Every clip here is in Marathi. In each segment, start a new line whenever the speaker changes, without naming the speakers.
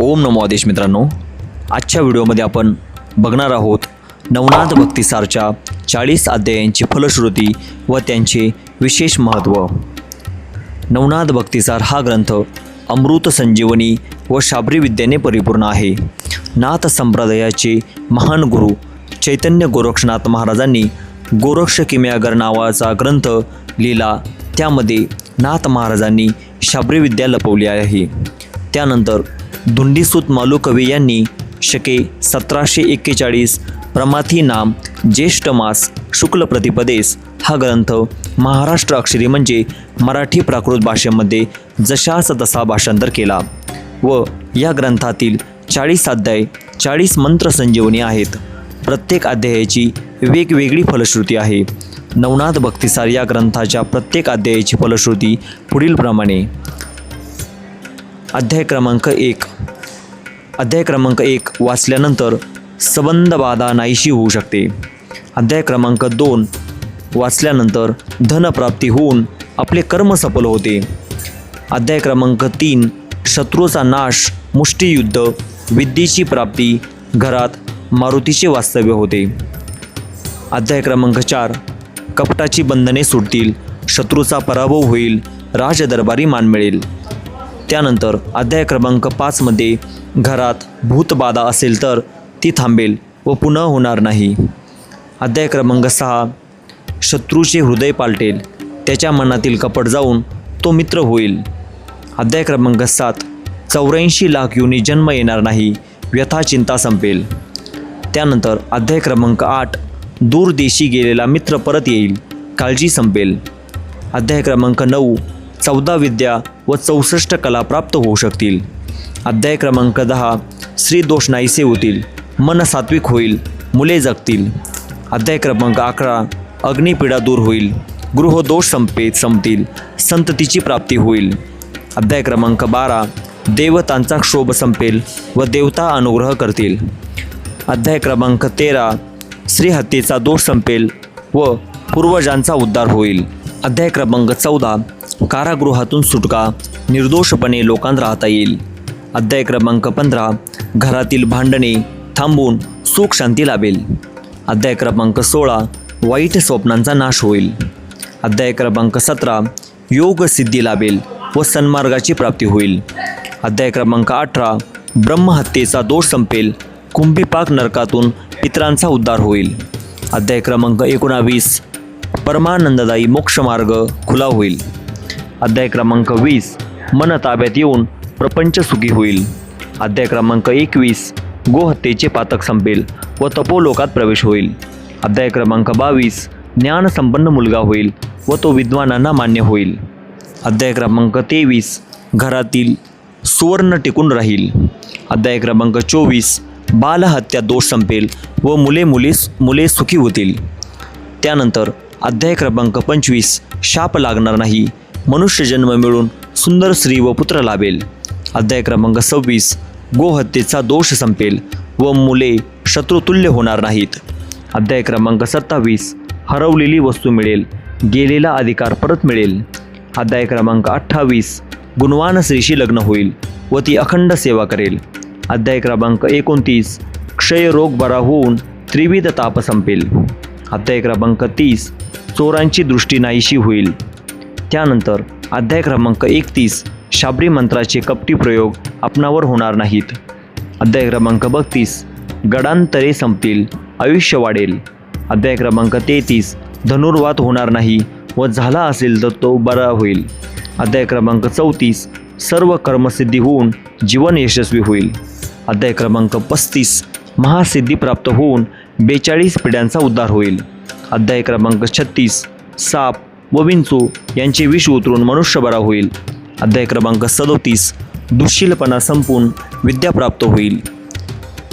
ओम नमो आदेश मित्रांनो. आजच्या व्हिडिओमध्ये आपण बघणार आहोत नवनाथ भक्तिसारच्या चाळीस अध्यायांची फलश्रुती व त्यांचे विशेष महत्त्व. नवनाथ भक्तिसार हा ग्रंथ अमृत संजीवनी व शाबरी विद्येने परिपूर्ण आहे. नाथ संप्रदायाचे महान गुरु चैतन्य गोरक्षनाथ महाराजांनी गोरक्ष किम्यागर नावाचा ग्रंथ लिहिला. त्यामध्ये नाथ महाराजांनी शाबरी विद्या लपवली आहे. त्यानंतर धुंडीसूत मालुकवी यांनी शके सतराशे एक्केचाळीस प्रमाथी नाम ज्येष्ठ मास शुक्ल प्रतिपदेस हा ग्रंथ महाराष्ट्र अक्षरी म्हणजे मराठी प्राकृत भाषेमध्ये जशास तसा भाषांतर केला व या ग्रंथातील चाळीस अध्याय चाळीस मंत्र संजीवनी आहेत. प्रत्येक अध्यायाची वेगवेगळी फलश्रुती आहे. नवनाथ भक्तिसार या ग्रंथाच्या प्रत्येक अध्यायाची फलश्रुती पुढीलप्रमाणे. अध्याय क्रमांक एक. अध्याय क्रमांक एक वाचल्यानंतर सबंध बाधा नाहीशी होऊ शकते. अध्याय क्रमांक दोन वाचल्यानंतर धनप्राप्ती होऊन आपले कर्म सफल होते. अध्याय क्रमांक तीन शत्रूचा नाश मुष्टियुद्ध विद्येची प्राप्ती घरात मारुतीचे वास्तव्य होते. अध्याय क्रमांक चार कपटाची बंधने सुटतील शत्रूचा पराभव होईल राजदरबारी मान मिळेल. त्यानंतर अध्याय क्रमांक पाचमध्ये घरात भूतबाधा असेल तर ती थांबेल व पुन्हा होणार नाही. अध्याय क्रमांक सहा शत्रूचे हृदय पालटेल त्याच्या मनातील कपट जाऊन तो मित्र होईल. अध्याय क्रमांक सात चौऱ्याऐंशी लाख युनी जन्म येणार नाही व्यथा चिंता संपेल. त्यानंतर अध्याय क्रमांक आठ दूरदेशी गेलेला मित्र परत येईल काळजी संपेल. अध्याय क्रमांक नऊ चौदा विद्या व चौसष्ट कला प्राप्त होऊ शकतील. अध्याय क्रमांक दहा श्री दोष नाहीसे होतील मन सात्विक होईल मुले जगतील. अध्याय क्रमांक अकरा अग्निपीडा दूर होईल गृहदोष संपे संपतील संततीची प्राप्ती होईल. अध्याय क्रमांक बारा देवतांचा क्षोभ संपेल व देवता अनुग्रह करतील. अध्याय क्रमांक तेरा श्रीहत्तेचा दोष संपेल व पूर्वजांचा उद्धार होईल. अध्याय क्रमांक चौदा कारागृहातून सुटका निर्दोषपणे लोकांत राहता येईल. अध्याय क्रमांक पंधरा घरातील भांडणे थांबून सुख शांती लाभेल. अध्याय क्रमांक सोळा वाईट स्वप्नांचा नाश होईल. अध्याय क्रमांक सतरा योग सिद्धी लाभेल व सन्मार्गाची प्राप्ती होईल. अध्याय क्रमांक अठरा ब्रह्महत्येचा दोष संपेल कुंभीपाक नरकातून पितरांचा उद्धार होईल. अध्याय क्रमांक एकोणावीस परमानंददायी मोक्षमार्ग खुला होईल. अध्याय क्रमांक वीस. मन ताब्यात येऊन प्रपंच सुखी होईल. अध्याय क्रमांक एकवीस. गोहत्येचे पातक संपेल व तपोलोकात प्रवेश होईल. अध्याय क्रमांक बावीस. ज्ञानसंपन्न मुलगा होईल व तो विद्वानांना मान्य होईल. अध्याय क्रमांक तेवीस. घरातील सुवर्ण टिकून राहील. अध्याय क्रमांक चोवीस. बालहत्या दोष संपेल व मुले मुली मुले सुखी होतील. त्यानंतर अध्याय क्रमांक पंचवीस. शाप लागणार नाही. मनुष्य जन्म मिळून सुंदर स्त्री व पुत्र लाभेल. अध्याय क्रमांक सव्वीस गोहत्येचा दोष संपेल व मुले शत्रुतुल्य होणार नाहीत. अध्याय क्रमांक सत्तावीस हरवलेली वस्तू मिळेल गेलेला अधिकार परत मिळेल. अध्याय क्रमांक अठ्ठावीस गुणवान स्त्रीशी लग्न होईल व ती अखंड सेवा करेल. अध्याय क्रमांक एकोणतीस क्षयरोग बरा होऊन त्रिविध ताप संपेल. अध्याय क्रमांक तीस चोरांची दृष्टी नाहीशी होईल. त्यानंतर अध्याय क्रमांक एकतीस शाबरी मंत्राचे कपटी प्रयोग आपणावर होणार नाहीत. अध्याय क्रमांक बत्तीस गडांतरे संपतील आयुष्य वाढेल. अध्याय क्रमांक तेहतीस धनुर्वात होणार नाही व झाला असेल तर तो बरा होईल. अध्याय क्रमांक चौतीस सर्व कर्मसिद्धी होऊन जीवन यशस्वी होईल. अध्याय क्रमांक पस्तीस महासिद्धी प्राप्त होऊन बेचाळीस पिढ्यांचा उद्धार होईल. अध्याय क्रमांक छत्तीस साप व विंचू यांचे विष उतरून मनुष्य बरा होईल. अध्याय क्रमांक सदोतीस दुःशीलपणा संपून विद्या प्राप्त होईल.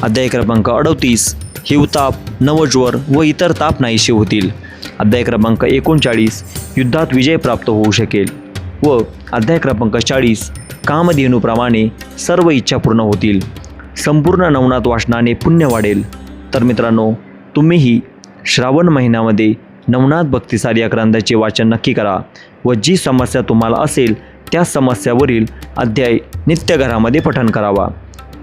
अध्याय क्रमांक अडतीस हिवताप नवज्वर व इतर ताप नाहीसे होतील. अध्याय क्रमांक एकोणचाळीस युद्धात विजय प्राप्त होऊ शकेल व अध्याय क्रमांक चाळीस कामधेनूप्रमाणे सर्व इच्छा पूर्ण होतील. संपूर्ण नवनाथ वाचनाने पुण्य वाढेल. तर मित्रांनो तुम्हीही श्रावण महिन्यामध्ये नवनाथ भक्तिसार या ग्रंथाचे वाचन नक्की करा व जी समस्या तुम्हाला असेल त्या समस्यावरील अध्याय नित्य घरामध्ये पठण करावा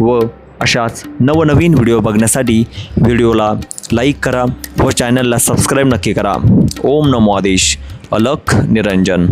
व अशाच नवनवीन व्हिडिओ बघण्यासाठी व्हिडिओला लाईक करा व चॅनलला सबस्क्राईब नक्की करा. ओम नमो आदेश. अलख निरंजन.